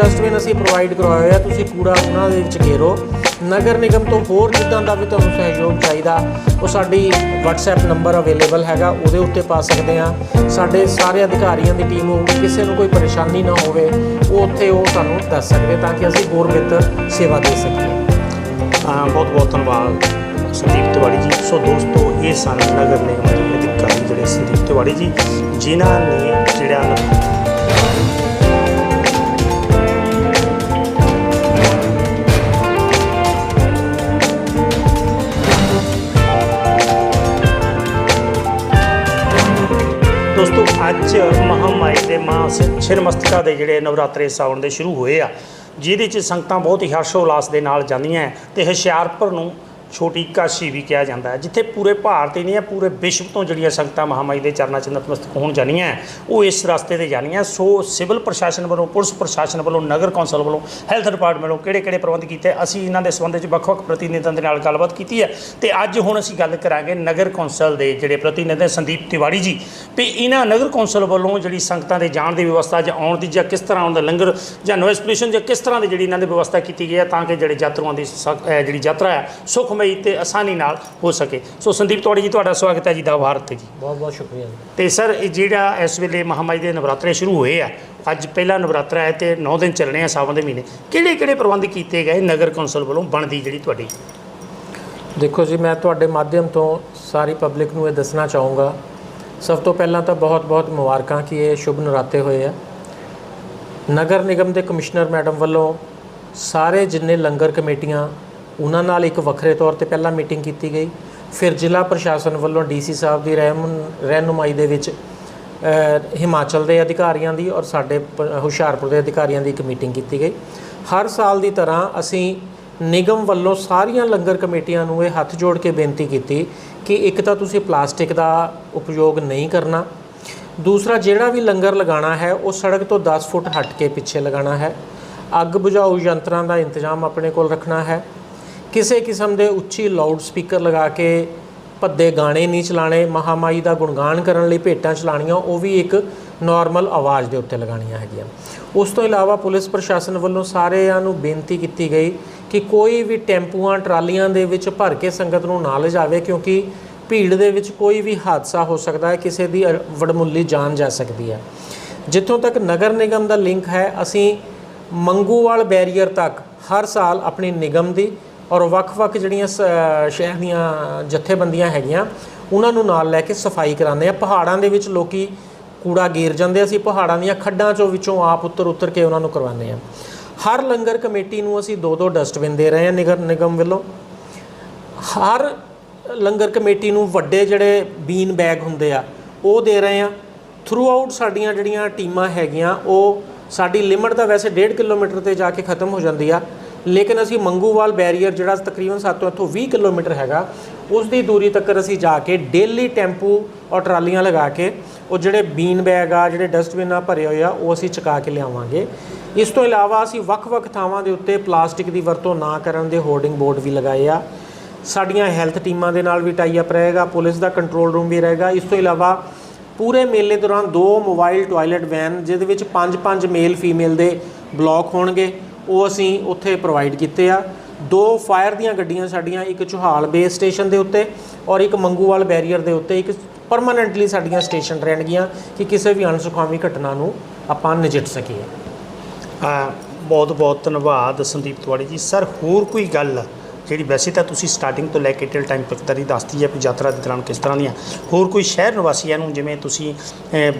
Dustbin ਅਸੀਂ provide ਕਰਵਾਏ ਆ ਤੁਸੀਂ ਕੂੜਾ ਉਹਨਾਂ ਦੇ ਵਿੱਚ ਘੇਰੋ। ਨਗਰ ਨਿਗਮ ਤੋਂ ਹੋਰ ਜਿੱਦਾਂ ਦਾ ਵੀ ਤੁਹਾਨੂੰ ਸਹਿਯੋਗ ਚਾਹੀਦਾ, ਉਹ ਸਾਡੀ WhatsApp ਨੰਬਰ ਅਵੇਲੇਬਲ ਹੈਗਾ, ਉਹਦੇ ਉੱਤੇ ਪਾ ਸਕਦੇ ਆ ਸਾਡੇ ਸਾਰੇ ਅਧਿਕਾਰੀਆਂ ਦੀ ਟੀਮ ਹੋਊਗੀ ਕਿਸੇ ਨੂੰ ਕੋਈ ਪਰੇਸ਼ਾਨੀ ਨਾ ਹੋਵੇ, ਉਹ ਉੱਥੇ ਉਹ ਸਾਨੂੰ ਦੱਸ ਸਕਦੇ ਤਾਂ ਕਿ ਅਸੀਂ ਹੋਰ ਬਿਹਤਰ ਸੇਵਾ ਦੇ ਸਕੀਏ। ਬਹੁਤ ਬਹੁਤ ਧੰਨਵਾਦ ਸੰਦੀਪ ਤਿਵਾੜੀ ਜੀ। ਸੋ ਦੋਸਤੋ, ਇਹ ਸਨ ਨਗਰ ਨਿਗਮ ਦੇ ਅਧਿਕਾਰੀ ਜਿਹੜੇ ਸੰਦੀਪ ਤਿਵਾੜੀ ਜੀ, ਜਿਨ੍ਹਾਂ ਨੇ ਜਿਹੜਾ ਦੋਸਤੋ, ਅੱਜ ਮਹਾਮਾਈ ਦੇ ਮਾਂ ਛਿਰਮਸਤਕਾ ਦੇ ਜਿਹੜੇ ਨਵਰਾਤਰੇ ਸਾਵਣ ਦੇ ਸ਼ੁਰੂ ਹੋਏ ਆ, ਜਿਹਦੇ ਚ ਸੰਗਤਾਂ ਬਹੁਤ ਹੀ ਹਰਸ਼ੋ ਉਲਾਸ ਦੇ ਨਾਲ ਜਾਂਦੀਆਂ ਹੈ ਤੇ ਹੁਸ਼ਿਆਰਪੁਰ ਨੂੰ ਛੋਟੀ ਕਾਸ਼ੀ ਵੀ ਕਿਹਾ ਜਾਂਦਾ ਹੈ, ਜਿੱਥੇ ਪੂਰੇ ਭਾਰਤ ਹੀ ਨਹੀਂ ਹੈ, ਪੂਰੇ ਵਿਸ਼ਵ ਤੋਂ ਜਿਹੜੀਆਂ ਸੰਗਤਾਂ ਮਹਾਮਾਈ ਦੇ ਚਰਨਾਂ 'ਚ ਨਤਮਸਤਕ ਹੋਣ ਜਾਣੀਆਂ ਉਹ ਇਸ ਰਸਤੇ ਤੇ ਜਾਣੀਆਂ ਸੋ ਸਿਵਲ ਪ੍ਰਸ਼ਾਸਨ ਵੱਲੋਂ, ਪੁਲਿਸ ਪ੍ਰਸ਼ਾਸਨ ਵੱਲੋਂ, ਨਗਰ ਕੌਂਸਲ ਵੱਲੋਂ, ਹੈਲਥ ਡਿਪਾਰਟਮੈਂਟ ਵੱਲੋਂ ਕਿਹੜੇ ਕਿਹੜੇ ਪ੍ਰਬੰਧ ਕੀਤੇ ਅਸੀਂ ਇਹਨਾਂ ਦੇ ਸੰਬੰਧ ਵਿੱਚ ਵੱਖ-ਵੱਖ ਪ੍ਰਤੀਨਿਧਾਂ ਦੇ ਨਾਲ ਗੱਲਬਾਤ ਕੀਤੀ ਹੈ। ਤੇ ਅੱਜ ਹੁਣ ਅਸੀਂ ਗੱਲ ਕਰਾਂਗੇ ਨਗਰ ਕੌਂਸਲ ਦੇ ਜਿਹੜੇ ਪ੍ਰਤੀਨਿਧ ਸੰਦੀਪ ਤਿਵਾੜੀ ਜੀ। ਵੀ ਇਹਨਾਂ ਨਗਰ ਕੌਂਸਲ ਵੱਲੋਂ ਜਿਹੜੀ ਸੰਗਤਾਂ ਦੇ ਜਾਣ ਦੀ ਵਿਵਸਥਾ ਜਾਂ ਆਉਣ ਦੀ ਜਾਂ ਕਿਸ ਤਰ੍ਹਾਂ ਆਉਣ ਦਾ ਲੰਗਰ ਜਾਂ ਨੋਇਸ ਪੋਲਿਊਸ਼ਨ ਜਾਂ ਕਿਸ ਤਰ੍ਹਾਂ ਦੀ ਜਿਹੜੀ ਇਹਨਾਂ ਦੀ ਵਿਵਸਥਾ ਕੀਤੀ ਗਈ ਹੈ, ਤਾਂ ਕਿ ਜਿਹੜੇ ਯਾਤਰੂਆਂ ਦੀ ਸਖ- ਜਿਹੜੀ ਯਾਤਰਾ ਹੈ ਸੁਖਮਈ ਤੇ ਆਸਾਨੀ ਨਾਲ ਹੋ ਸਕੇ। ਸੋ ਸੰਦੀਪ ਤਿਵਾੜੀ ਜੀ ਤੁਹਾਡਾ ਸਵਾਗਤ ਹੈ ਜੀ ਦਾ ਭਾਰਤ ਤੇ ਜੀ। ਬਹੁਤ ਬਹੁਤ ਸ਼ੁਕਰੀਆ ਜੀ। ਤੇ ਸਰ ਇਹ ਜਿਹੜਾ ਇਸ ਵੇਲੇ ਮਹਾਮਾਈ ਦੇ ਨਵਰਾਤਰੇ ਸ਼ੁਰੂ ਹੋਏ ਆ ਅੱਜ ਪਹਿਲਾ ਨਵਰਾਤਰਾ ਹੈ ਤੇ 9 ਦਿਨ ਚੱਲਣੇ ਆ ਸਾਵਣ ਦੇ ਮਹੀਨੇ। ਕਿਹੜੇ ਕਿਹੜੇ ਪ੍ਰਬੰਧ ਕੀਤੇ ਗਏ ਨਗਰ ਕੌਂਸਲ ਵੱਲੋਂ ਬਣਦੀ ਜਿਹੜੀ ਤੁਹਾਡੀ? ਦੇਖੋ ਜੀ ਮੈਂ ਤੁਹਾਡੇ ਮਾਧਿਅਮ ਤੋਂ ਸਾਰੀ ਪਬਲਿਕ ਨੂੰ ਇਹ ਦੱਸਣਾ ਚਾਹੂੰਗਾ। ਸਭ ਤੋਂ ਪਹਿਲਾਂ ਤਾਂ ਬਹੁਤ-ਬਹੁਤ ਮੁਬਾਰਕਾਂ ਕਿ ਇਹ ਸ਼ੁਭ ਨਰਾਤੇ ਹੋਏ ਆ। ਨਗਰ ਨਿਗਮ ਦੇ ਕਮਿਸ਼ਨਰ ਮੈਡਮ ਵੱਲੋਂ ਸਾਰੇ ਜਿੰਨੇ ਲੰਗਰ ਕਮੇਟੀਆਂ ਉਹਨਾਂ ਨਾਲ ਇੱਕ ਵੱਖਰੇ ਤੌਰ ਤੇ ਪਹਿਲਾਂ ਮੀਟਿੰਗ ਕੀਤੀ ਗਈ। ਫਿਰ ਜ਼ਿਲ੍ਹਾ ਪ੍ਰਸ਼ਾਸਨ ਵੱਲੋਂ ਡੀਸੀ ਸਾਹਿਬ ਦੀ ਰਹਿਮ- ਰਹਿਨੁਮਾਈ ਦੇ ਵਿੱਚ ਹਿਮਾਚਲ ਦੇ ਅਧਿਕਾਰੀਆਂ ਦੀ ਔਰ ਸਾਡੇ ਪ- ਹੁਸ਼ਿਆਰਪੁਰ ਦੇ ਅਧਿਕਾਰੀਆਂ ਦੀ ਇੱਕ ਮੀਟਿੰਗ ਕੀਤੀ ਗਈ। ਹਰ ਸਾਲ ਦੀ ਤਰ੍ਹਾਂ ਅਸੀਂ ਨਿਗਮ ਵੱਲੋਂ ਸਾਰੀਆਂ ਲੰਗਰ ਕਮੇਟੀਆਂ ਨੂੰ ਇਹ ਹੱਥ ਜੋੜ ਕੇ ਬੇਨਤੀ ਕੀਤੀ ਕਿ ਇੱਕ ਤਾਂ ਤੁਸੀਂ ਪਲਾਸਟਿਕ ਦਾ ਉਪਯੋਗ ਨਹੀਂ ਕਰਨਾ। ਦੂਸਰਾ, ਜਿਹੜਾ ਵੀ ਲੰਗਰ ਲਗਾਉਣਾ ਹੈ, ਉਹ ਸੜਕ ਤੋਂ 10 ਫੁੱਟ ਹਟ ਕੇ ਪਿੱਛੇ ਲਗਾਉਣਾ ਹੈ। ਅੱਗ ਬੁਝਾਊ ਯੰਤਰਾਂ ਦਾ ਇੰਤਜ਼ਾਮ ਆਪਣੇ ਕੋਲ ਰੱਖਣਾ ਹੈ। ਕਿਸੇ ਕਿਸਮ ਦੇ ਉੱਚੀ ਲਾਊਡ ਸਪੀਕਰ ਲਗਾ ਕੇ ਭੱਦੇ ਗਾਣੇ ਨਹੀਂ ਚਲਾਣੇ ਮਹਾਮਾਈ ਦਾ ਗੁਣਗਾਨ ਕਰਨ ਲਈ ਭੇਟਾਂ ਚਲਾਣੀਆਂ ਉਹ ਵੀ ਇੱਕ ਨਾਰਮਲ ਆਵਾਜ਼ ਦੇ ਉੱਤੇ ਲਗਾਣੀਆਂ ਹੈਗੀਆਂ। ਉਸ ਤੋਂ ਇਲਾਵਾ ਪੁਲਿਸ ਪ੍ਰਸ਼ਾਸਨ ਵੱਲੋਂ ਸਾਰਿਆਂ ਨੂੰ ਬੇਨਤੀ ਕੀਤੀ ਗਈ ਕਿ ਕੋਈ ਵੀ ਟੈਂਪੂਆਂ, ਟਰਾਲੀਆਂ ਦੇ ਵਿੱਚ ਭਰ ਕੇ ਸੰਗਤ ਨੂੰ ਨਾ ਲਿਜਾਵੇ, ਕਿਉਂਕਿ ਭੀੜ ਦੇ ਵਿੱਚ ਕੋਈ ਵੀ ਹਾਦਸਾ ਹੋ ਸਕਦਾ ਹੈ, ਕਿਸੇ ਦੀ ਅ- ਵਡਮੁੱਲੀ ਜਾਨ ਜਾ ਸਕਦੀ ਹੈ। ਜਿੱਥੋਂ ਤੱਕ ਨਗਰ ਨਿਗਮ ਦਾ ਲਿੰਕ ਹੈ, ਅਸੀਂ ਮੰਗੂਵਾਲ ਬੈਰੀਅਰ ਤੱਕ ਹਰ ਸਾਲ ਆਪਣੀ ਨਿਗਮ ਦੀ ਔਰ ਵੱਖ-ਵੱਖ ਜਿਹੜੀਆਂ ਸ- ਸ਼ਹਿਰ ਦੀਆਂ ਜਥੇਬੰਦੀਆਂ ਹੈਗੀਆਂ, ਉਹਨਾਂ ਨੂੰ ਨਾਲ ਲੈ ਕੇ ਸਫ਼ਾਈ ਕਰਾਉਂਦੇ ਆ। ਪਹਾੜਾਂ ਦੇ ਵਿੱਚ ਲੋਕੀ ਕੂੜਾ ਗੇਰ ਜਾਂਦੇ ਅਸੀਂ ਪਹਾੜਾਂ ਦੀਆਂ ਖੱਡਾਂ ਚੋਂ ਵਿੱਚੋਂ ਆਪ ਉੱਤਰ ਉੱਤਰ ਕੇ ਉਹਨਾਂ ਨੂੰ ਕਰਵਾਉਂਦੇ ਆ। ਹਰ ਲੰਗਰ ਕਮੇਟੀ ਨੂੰ ਅਸੀਂ ਦੋ ਦੋ ਡਸਟਬਿਨ ਦੇ ਰਹੇ ਹਾਂ ਨਿਗਰ, ਨਿਗਮ ਵੱਲੋਂ। ਹਰ ਲੰਗਰ ਕਮੇਟੀ ਨੂੰ ਵੱਡੇ ਜਿਹੜੇ ਬੀਨ ਬੈਗ ਹੁੰਦੇ ਆ, ਉਹ ਦੇ ਰਹੇ ਆ। ਥਰੂ ਆਊਟ ਸਾਡੀਆਂ ਜਿਹੜੀਆਂ ਟੀਮਾਂ ਹੈਗੀਆਂ, ਉਹ ਸਾਡੀ ਲਿਮਟ ਤਾਂ ਵੈਸੇ 1.5 ਕਿਲੋਮੀਟਰ ਤੇ ਜਾ ਕੇ ਖਤਮ ਹੋ ਜਾਂਦੀ ਆ। ਲੇਕਿਨ ਅਸੀਂ ਮੰਗੂਵਾਲ ਬੈਰੀਅਰ, ਜਿਹੜਾ ਤਕਰੀਬਨ ਸਾਤੋਂ ਇੱਥੋਂ 20 ਕਿਲੋਮੀਟਰ ਹੈਗਾ, ਉਸ ਦੀ ਦੂਰੀ ਤੱਕ ਅਸੀਂ ਜਾ ਕੇ ਡੇਲੀ ਟੈਂਪੂ ਔਰ ਟਰਾਲੀਆਂ ਲਗਾ ਕੇ, ਉਹ ਜਿਹੜੇ ਬੀਨ ਬੈਗ ਆ, ਜਿਹੜੇ ਡਸਟਬਿਨ ਆ ਭਰੇ ਹੋਏ ਆ, ਉਹ ਅਸੀਂ ਚੁਕਾ ਕੇ ਲਿਆਵਾਂਗੇ। ਇਸ ਤੋਂ ਇਲਾਵਾ ਅਸੀਂ ਵੱਖ-ਵੱਖ ਥਾਵਾਂ ਦੇ ਉੱਤੇ ਪਲਾਸਟਿਕ ਦੀ ਵਰਤੋਂ ਨਾ ਕਰਨ ਦੇ ਹੋਰਡਿੰਗ ਬੋਰਡ ਵੀ ਲਗਾਏ ਆ। ਸਾਡੀਆਂ ਹੈਲਥ ਟੀਮਾਂ ਦੇ ਨਾਲ ਵੀ ਟਾਈ ਅਪ ਰਹੇਗਾ, ਪੁਲਿਸ ਦਾ ਕੰਟਰੋਲ ਰੂਮ ਵੀ ਰਹੇਗਾ। ਇਸ ਤੋਂ ਇਲਾਵਾ ਪੂਰੇ ਮੇਲੇ ਦੌਰਾਨ ਦੋ ਮੋਬਾਈਲ ਟਾਇਲਟ ਵੈਨ ਜਿਹਦੇ ਵਿੱਚ 5-5 ਮੇਲ ਫੀਮੇਲ ਦੇ ਬਲਾਕ ਹੋਣਗੇ। ਉਹ ਅਸੀਂ ਉੱਥੇ ਪ੍ਰੋਵਾਈਡ ਕੀਤੇ ਆ। ਦੋ ਫਾਇਰ ਦੀਆਂ ਗੱਡੀਆਂ ਸਾਡੀਆਂ, ਇੱਕ ਚੋਹਾਲ ਬੇਸ ਸਟੇਸ਼ਨ ਦੇ ਉੱਤੇ ਔਰ ਇੱਕ ਮੰਗੂਵਾਲ ਬੈਰੀਅਰ ਦੇ ਉੱਤੇ, ਇੱਕ ਪਰਮਾਨੈਂਟਲੀ ਸਾਡੀਆਂ ਸਟੇਸ਼ਨ ਰਹਿਣਗੀਆਂ ਕਿ ਕਿਸੇ ਵੀ ਅਣਸੁਖਾਵੀ ਘਟਨਾ ਨੂੰ ਆਪਾਂ ਨਜਿੱਠ ਸਕੀਏ। ਬਹੁਤ ਬਹੁਤ ਧੰਨਵਾਦ ਸੰਦੀਪ ਤਿਵਾੜੀ ਜੀ। ਸਰ, ਹੋਰ ਕੋਈ ਗੱਲ? ਜਿਹੜੀ ਵੈਸੇ ਤਾਂ ਤੁਸੀਂ ਸਟਾਰਟਿੰਗ ਤੋਂ ਲੈ ਕੇ ਟਿਲ ਟਾਈਮ ਤੱਕ ਦੱਸਦੀ ਹੈ ਵੀ ਯਾਤਰਾ ਦੇ ਦੌਰਾਨ ਕਿਸ ਤਰ੍ਹਾਂ ਦੀਆਂ, ਹੋਰ ਕੋਈ ਸ਼ਹਿਰ ਨਿਵਾਸੀਆਂ ਨੂੰ ਜਿਵੇਂ ਤੁਸੀਂ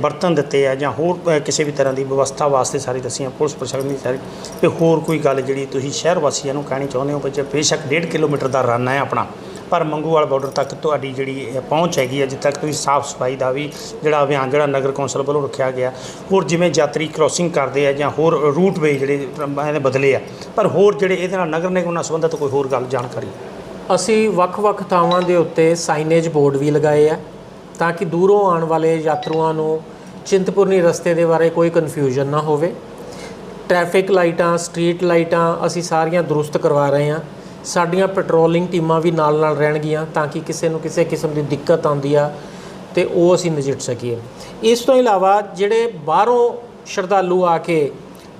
ਬਰਤਨ ਦਿੱਤੇ ਆ ਜਾਂ ਹੋਰ ਕਿਸੇ ਵੀ ਤਰ੍ਹਾਂ ਦੀ ਵਿਵਸਥਾ ਵਾਸਤੇ ਸਾਰੀ ਦੱਸੀਆਂ ਪੁਲਿਸ ਪ੍ਰਸ਼ਾਸਨ ਦੀ ਸਾਰੀ, ਤੇ ਹੋਰ ਕੋਈ ਗੱਲ ਜਿਹੜੀ ਤੁਸੀਂ ਸ਼ਹਿਰ ਵਾਸੀਆਂ ਨੂੰ ਕਹਿਣੀ ਚਾਹੁੰਦੇ ਹੋ ਵੀ ਜੇ ਬੇਸ਼ੱਕ 1.5 ਕਿਲੋਮੀਟਰ ਦਾ ਰਨ ਹੈ ਆਪਣਾ ਪਰ ਮੰਗੂਵਾਲ ਬਾਰਡਰ ਤੱਕ ਤੁਹਾਡੀ ਜਿਹੜੀ ਪਹੁੰਚ ਹੈਗੀ ਹੈ ਜਿੱਥੇ ਤੱਕ ਤੁਸੀਂ ਸਾਫ਼ ਸਫ਼ਾਈ ਦਾ ਵੀ ਜਿਹੜਾ ਅਭਿਆਨ, ਜਿਹੜਾ ਨਗਰ ਕੌਂਸਲ ਵੱਲੋਂ ਰੱਖਿਆ ਗਿਆ। ਹੋਰ ਜਿਵੇਂ ਯਾਤਰੀ ਕ੍ਰੋਸਿੰਗ ਕਰਦੇ ਆ ਜਾਂ ਹੋਰ ਰੂਟ ਵੇ ਜਿਹੜੇ ਇਹਦੇ ਬਦਲੇ ਆ। ਪਰ ਹੋਰ ਜਿਹੜੇ ਇਹਦੇ ਨਾਲ ਨਗਰ ਨਿਗਮ ਨਾਲ ਸੰਬੰਧਿਤ ਕੋਈ ਹੋਰ ਗੱਲ, ਜਾਣਕਾਰੀ? ਅਸੀਂ ਵੱਖ-ਵੱਖ ਥਾਵਾਂ ਦੇ ਉੱਤੇ ਸਾਈਨੇਜ ਬੋਰਡ ਵੀ ਲਗਾਏ ਆ, ਤਾਂ ਕਿ ਦੂਰੋਂ ਆਉਣ ਵਾਲੇ ਯਾਤਰੂਆਂ ਨੂੰ ਚਿੰਤਪੁਰਨੀ ਰਸਤੇ ਦੇ ਬਾਰੇ ਕੋਈ ਕਨਫਿਊਜ਼ਨ ਨਾ ਹੋਵੇ। ਟ੍ਰੈਫਿਕ ਲਾਈਟਾਂ ਸਟਰੀਟ ਲਾਈਟਾਂ ਅਸੀਂ ਸਾਰੀਆਂ ਦਰੁਸਤ ਕਰਵਾ ਰਹੇ ਹਾਂ ਸਾਡੀਆਂ ਪੈਟਰੋਲਿੰਗ ਟੀਮਾਂ ਵੀ ਨਾਲ-ਨਾਲ ਰਹਿਣਗੀਆਂ ਤਾਂ ਕਿ ਕਿਸੇ ਨੂੰ ਕਿਸੇ ਕਿਸਮ ਦੀ ਦਿੱਕਤ ਆਉਂਦੀ ਆ ਤੇ ਉਹ ਅਸੀਂ ਨਜਿੱਠ ਸਕੀਏ। ਇਸ ਤੋਂ ਇਲਾਵਾ ਜਿਹੜੇ ਬਾਹਰੋਂ ਸ਼ਰਧਾਲੂ ਆ ਕੇ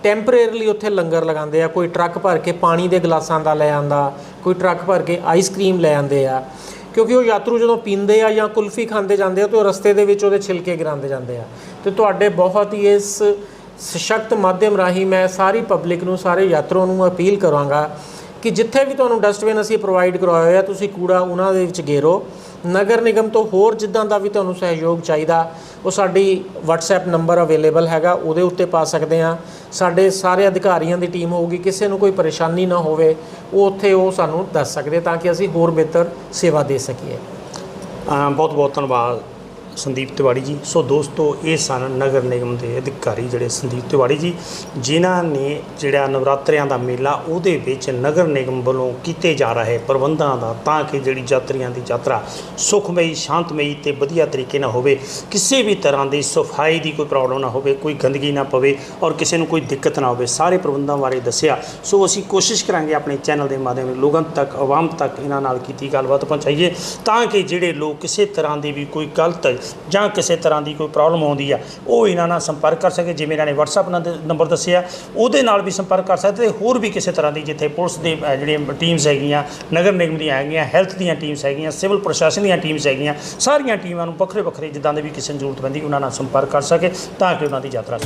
ਟੈਂਪਰੇਰੀਲੀ ਉੱਥੇ ਲੰਗਰ ਲਗਾਉਂਦੇ ਆ, ਕੋਈ ਟਰੱਕ ਭਰ ਕੇ ਪਾਣੀ ਦੇ ਗਲਾਸਾਂ ਦਾ ਲੈ ਆਂਦਾ ਕੋਈ ਟਰੱਕ ਭਰ ਕੇ ਆਈਸਕ੍ਰੀਮ ਲੈ ਆਂਦੇ ਆ, ਕਿਉਂਕਿ ਉਹ ਯਾਤਰੂ ਜਦੋਂ ਪੀਂਦੇ ਆ ਜਾਂ ਕੁਲਫੀ ਖਾਂਦੇ ਜਾਂਦੇ ਆ ਤੇ ਉਹ ਰਸਤੇ ਦੇ ਵਿੱਚ ਉਹਦੇ ਛਿਲਕੇ ਗਿਰਾਉਂਦੇ ਜਾਂਦੇ ਆ। ਤੇ ਤੁਹਾਡੇ ਬਹੁਤ ਹੀ ਇਸ ਸਸ਼ਕਤ ਮਾਧਿਅਮ ਰਾਹੀਂ ਮੈਂ ਸਾਰੀ ਪਬਲਿਕ ਨੂੰ, ਸਾਰੇ ਯਾਤਰੂਆਂ ਨੂੰ ਅਪੀਲ ਕਰਾਂਗਾ ਕਿ ਜਿੱਥੇ ਵੀ ਤੁਹਾਨੂੰ ਡਸਟਬਿਨ ਅਸੀਂ ਪ੍ਰੋਵਾਈਡ ਕਰਵਾਇਆ ਹੋਇਆ ਤੁਸੀਂ ਕੂੜਾ ਉਹਨਾਂ ਦੇ ਵਿੱਚ ਗੇਰੋ। ਨਗਰ ਨਿਗਮ ਤੋਂ ਹੋਰ ਜਿੱਦਾਂ ਦਾ ਵੀ ਤੁਹਾਨੂੰ ਸਹਿਯੋਗ ਚਾਹੀਦਾ, ਉਹ ਸਾਡੀ WhatsApp ਨੰਬਰ ਅਵੇਲੇਬਲ ਹੈਗਾ, ਉਹਦੇ ਉੱਤੇ ਪਾ ਸਕਦੇ ਆ। ਸਾਡੇ ਸਾਰੇ ਅਧਿਕਾਰੀਆਂ ਦੀ ਟੀਮ ਹੋਊਗੀ, ਕਿਸੇ ਨੂੰ ਕੋਈ ਪਰੇਸ਼ਾਨੀ ਨਾ ਹੋਵੇ, ਉਹ ਉੱਥੇ ਉਹ ਸਾਨੂੰ ਦੱਸ ਸਕਦੇ ਤਾਂ ਕਿ ਅਸੀਂ ਹੋਰ ਬਿਹਤਰ ਸੇਵਾ ਦੇ ਸਕੀਏ। ਬਹੁਤ ਬਹੁਤ ਧੰਨਵਾਦ। ਸੰਦੀਪ ਤਿਵਾੜੀ ਜੀ। ਸੋ ਦੋਸਤੋ, ਇਹ ਸਨ ਨਗਰ ਨਿਗਮ ਦੇ ਅਧਿਕਾਰੀ ਜਿਹੜੇ ਸੰਦੀਪ ਤਿਵਾੜੀ ਜੀ, ਜਿਨ੍ਹਾਂ ਨੇ ਜਿਹੜਾ ਨਵਰਾਤਰਿਆਂ ਦਾ ਮੇਲਾ ਉਹਦੇ ਵਿੱਚ ਨਗਰ ਨਿਗਮ ਵੱਲੋਂ ਕੀਤੇ ਜਾ ਰਹੇ ਪ੍ਰਬੰਧਾਂ ਦਾ, ਤਾਂ ਕਿ ਜਿਹੜੀ ਯਾਤਰੀਆਂ ਦੀ ਯਾਤਰਾ ਸੁਖਮਈ, ਸ਼ਾਂਤਮਈ ਤੇ ਵਧੀਆ ਤਰੀਕੇ ਨਾਲ ਹੋਵੇ, ਕਿਸੇ ਵੀ ਤਰ੍ਹਾਂ ਦੀ ਸਫ਼ਾਈ ਦੀ ਕੋਈ ਪ੍ਰੋਬਲਮ ਨਾ ਹੋਵੇ, ਕੋਈ ਗੰਦਗੀ ਨਾ ਪਵੇ ਔਰ ਕਿਸੇ ਨੂੰ ਕੋਈ ਦਿੱਕਤ ਨਾ ਹੋਵੇ, ਸਾਰੇ ਪ੍ਰਬੰਧਾਂ ਬਾਰੇ ਦੱਸਿਆ। ਸੋ ਅਸੀਂ ਕੋਸ਼ਿਸ਼ ਕਰਾਂਗੇ ਆਪਣੇ ਚੈਨਲ ਦੇ ਮਾਧਿਅਮ ਲੋਕਾਂ ਤੱਕ, ਆਵਾਮ ਤੱਕ ਇਹਨਾਂ ਨਾਲ ਕੀਤੀ ਗੱਲਬਾਤ ਪਹੁੰਚਾਈਏ, ਤਾਂ ਕਿ ਜਿਹੜੇ ਲੋਕ ਕਿਸੇ ਤਰ੍ਹਾਂ ਦੀ ਵੀ ਕੋਈ ਗਲਤ ਜਾਂ ਕਿਸੇ ਤਰ੍ਹਾਂ ਦੀ ਕੋਈ ਪ੍ਰੋਬਲਮ ਆਉਂਦੀ ਆ, ਉਹ ਇਹਨਾਂ ਨਾਲ ਸੰਪਰਕ ਕਰ ਸਕੇ, ਜਿਵੇਂ ਇਹਨਾਂ ਨੇ WhatsApp ਨੰਬਰ ਦੱਸਿਆ ਉਹਦੇ ਨਾਲ ਵੀ ਸੰਪਰਕ ਕਰ ਸਕਦੇ ਤੇ ਹੋਰ ਵੀ ਕਿਸੇ ਤਰ੍ਹਾਂ ਦੀ ਜਿੱਥੇ ਪੁਲਿਸ ਦੇ ਜਿਹੜੀਆਂ ਟੀਮਸ ਹੈਗੀਆਂ, ਨਗਰ ਨਿਗਮ ਦੀਆਂ ਹੈਗੀਆਂ ਹੈਲਥ ਦੀਆਂ ਟੀਮਸ ਹੈਗੀਆਂ ਸਿਵਲ ਪ੍ਰਸ਼ਾਸਨ ਦੀਆਂ ਟੀਮਸ ਹੈਗੀਆਂ, ਸਾਰੀਆਂ ਟੀਮਾਂ ਨੂੰ ਵੱਖਰੇ ਵੱਖਰੇ ਜਿੱਦਾਂ ਦੇ ਵੀ ਕਿਸੇ ਨੂੰ ਜ਼ਰੂਰਤ ਪੈਂਦੀ, ਉਹਨਾਂ ਨਾਲ ਸੰਪਰਕ ਕਰ ਸਕੇ ਤਾਂ ਕਿ ਉਹਨਾਂ ਦੀ ਯਾਤਰਾ